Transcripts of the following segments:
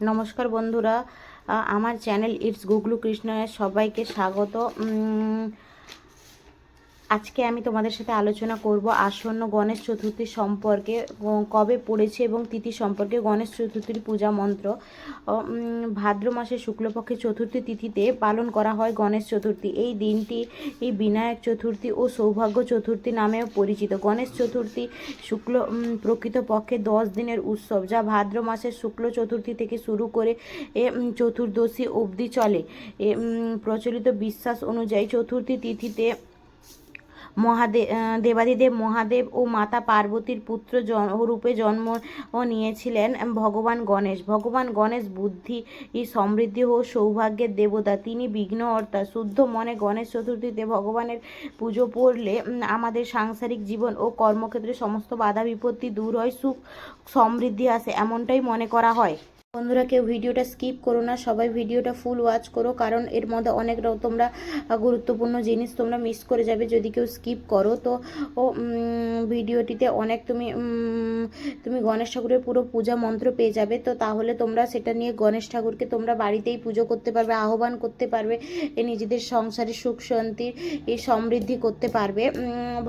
নমস্কার বন্ধুরা আমার চ্যানেল ইটস গুগলু কৃষ্ণের সবাইকে স্বাগত। আজকে আমি তোমাদের সাথে আলোচনা করব আসন্ন গণেশ চতুর্থী সম্পর্কে কবে পড়েছে এবং তিথি সম্পর্কে গণেশ চতুর্থীর পূজা মন্ত্র। ভাদ্র মাসের শুক্লপক্ষের চতুর্থী তিথিতে পালন করা হয় গণেশ চতুর্থী। এই দিনটি এই বিনায়ক চতুর্থী ও সৌভাগ্য চতুর্থী নামেও পরিচিত। গণেশ চতুর্থী শুক্ল প্রকৃতপক্ষে দশ দিনের উৎসব, যা ভাদ্র মাসের শুক্ল চতুর্থী থেকে শুরু করে, এ চতুর্দশী অবধি চলে। এ প্রচলিত বিশ্বাস অনুযায়ী চতুর্থী তিথিতে মহাদেব দেবাদিদেব মহাদেব ও মাতা পার্বতীর পুত্র রূপে জন্ম নিয়েছিলেন ভগবান গণেশ। ভগবান গণেশ বুদ্ধি সমৃদ্ধি ও সৌভাগ্যের দেবতা। তিনি বিঘ্ন অর্থাৎ শুদ্ধ মনে গণেশ চতুর্থীতে ভগবানের পুজো পড়লে আমাদের সাংসারিক জীবন ও কর্মক্ষেত্রে সমস্ত বাধা বিপত্তি দূর হয়, সুখ সমৃদ্ধি আসে, এমনটাই মনে করা হয়। বন্ধুরা কেউ ভিডিওটা স্কিপ করো না, সবাই ভিডিওটা ফুল ওয়াচ করো, কারণ এর মধ্যে অনেক তোমরা গুরুত্বপূর্ণ জিনিস তোমরা মিস করে যাবে যদি কেউ স্কিপ করো। তো, ও ভিডিওটিতে অনেক তুমি তুমি গণেশ ঠাকুরের পুরো পূজা মন্ত্র পেয়ে যাবে। তো তাহলে তোমরা সেটা নিয়ে গণেশ ঠাকুরকে তোমরা বাড়িতেই পুজো করতে পারবে, আহ্বান করতে পারবে, এ নিজেদের সংসারে সুখ শান্তির সমৃদ্ধি করতে পারবে।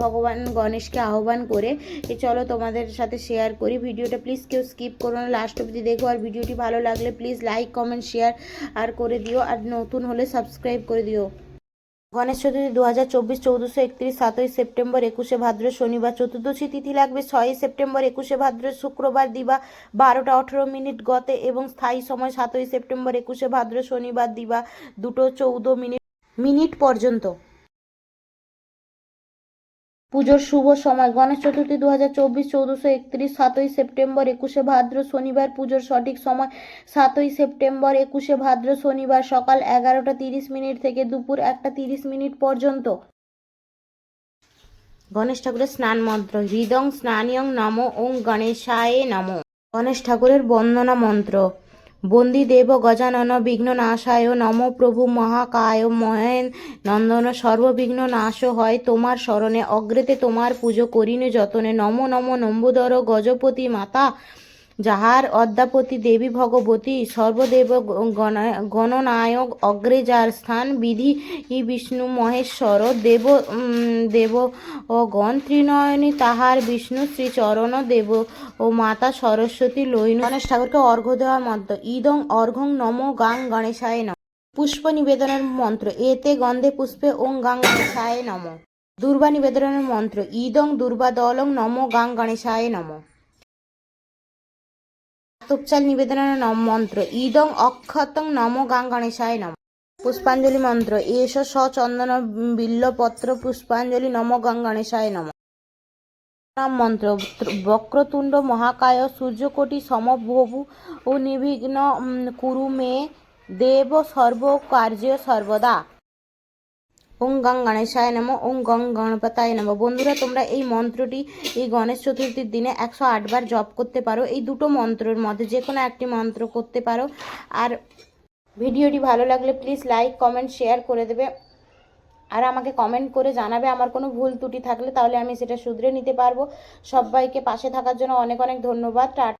ভগবান গণেশকে আহ্বান করে, এ চলো তোমাদের সাথে শেয়ার করি। ভিডিওটা প্লিজ কেউ স্কিপ করো না লাস্ট অবধি দেখো আর ভিডিওটি ভালো লাগলে প্লিজ লাইক কমেন্ট শেয়ার আর করে দিও। আর নতুন হলে সাবস্ক্রাইব করে দিও। গণেশ চতুর্থী দু হাজার চব্বিশ চৌদ্দশো একত্রিশ সাতই সেপ্টেম্বর একুশে ভাদ্র শনিবার চতুর্দশী তিথি লাগবে। ছয়ই সেপ্টেম্বর একুশে ভাদ্র শুক্রবার দিবা বারোটা আঠেরো মিনিট গতে এবং স্থায়ী সময় সাতই সেপ্টেম্বর একুশে ভাদ্র শনিবার দিবা দুটো চৌদ্দ মিনিট মিনিট পর্যন্ত। পুজোর শুভ সময়। গণেশ চতুর্থী দু হাজার চব্বিশ চৌদ্দশো একত্রিশ, সাতই সেপ্টেম্বর একুশে ভাদ্র শনিবার পুজোর সঠিক সময়। সাতই সেপ্টেম্বর একুশে ভাদ্র শনিবার সকাল এগারোটা তিরিশ মিনিট থেকে দুপুর একটা তিরিশ মিনিট পর্যন্ত। গণেশ ঠাকুরের স্নান মন্ত্র, হৃদং স্নানিয়ং নম ওং গণেশায় নম। গণেশ ঠাকুরের বন্দনা মন্ত্র। বন্দি দেব গজানন বিঘ্ন নাশায় নম প্রভু মহাকায়, মহেন নন্দন সর্ববিঘ্ন নাশ হয় তোমার স্মরণে অগ্রেতে তোমার পুজো করিনু যতনে। নম নম, নম্বুদর গজপতি মাতা। যাহার অদ্যাপতি দেবী ভগবতী সর্বদেব গণনায়ক অগ্রে যার স্থান বিধি বিষ্ণু মহেশ্বর দেব দেব ও গণ ত্রিনয়নী তাহার বিষ্ণু শ্রীচরণ দেব ও মাতা সরস্বতী লইন। গণেশ ঠাকুরকে অর্ঘ্য দেওয়ার মন্ত্র, ইদং অর্ঘং নম গাং গণেশায় নম। পুষ্প নিবেদনের মন্ত্র, এতে গন্ধে পুষ্পে ওং গাং গণেশায় নম। দুর্বা নিবেদনের মন্ত্র, ইদং দুর্বা দলং নম গাং গণেশায় নম। তুপচাল নিবেদনের নম মন্ত্র ইদং অক্ষতং নম গাং গণেশায় নম পুষ্পাঞ্জলি মন্ত্র এষ সচন্দন বিল্লপত্র পুষ্পাঞ্জলি নম গাং গণেশায় নম নাম মন্ত্র বক্রতুণ্ড মহাকায় সূর্যকোটি সমভবু নিবিঘ্ন কুরু মে দেব সর্ব কার্য সর্বদা ওং গং গণেশায় নম, ওং গং গণপতায় নম। বন্ধুরা, তোমরা এই মন্ত্রটি এই গণেশ চতুর্থীর দিনে একশো আটবার জপ করতে পারো। এই দুটো মন্ত্রের মধ্যে যে কোনো একটি মন্ত্র করতে পারো। আর ভিডিওটি ভালো লাগলে প্লিজ লাইক কমেন্ট শেয়ার করে দেবে। আর আমাকে কমেন্ট করে জানাবে আমার কোনো ভুল ত্রুটি থাকলে, তাহলে আমি সেটা শুধরে নিতে পারব। সবাইকে পাশে থাকার জন্য অনেক অনেক ধন্যবাদ।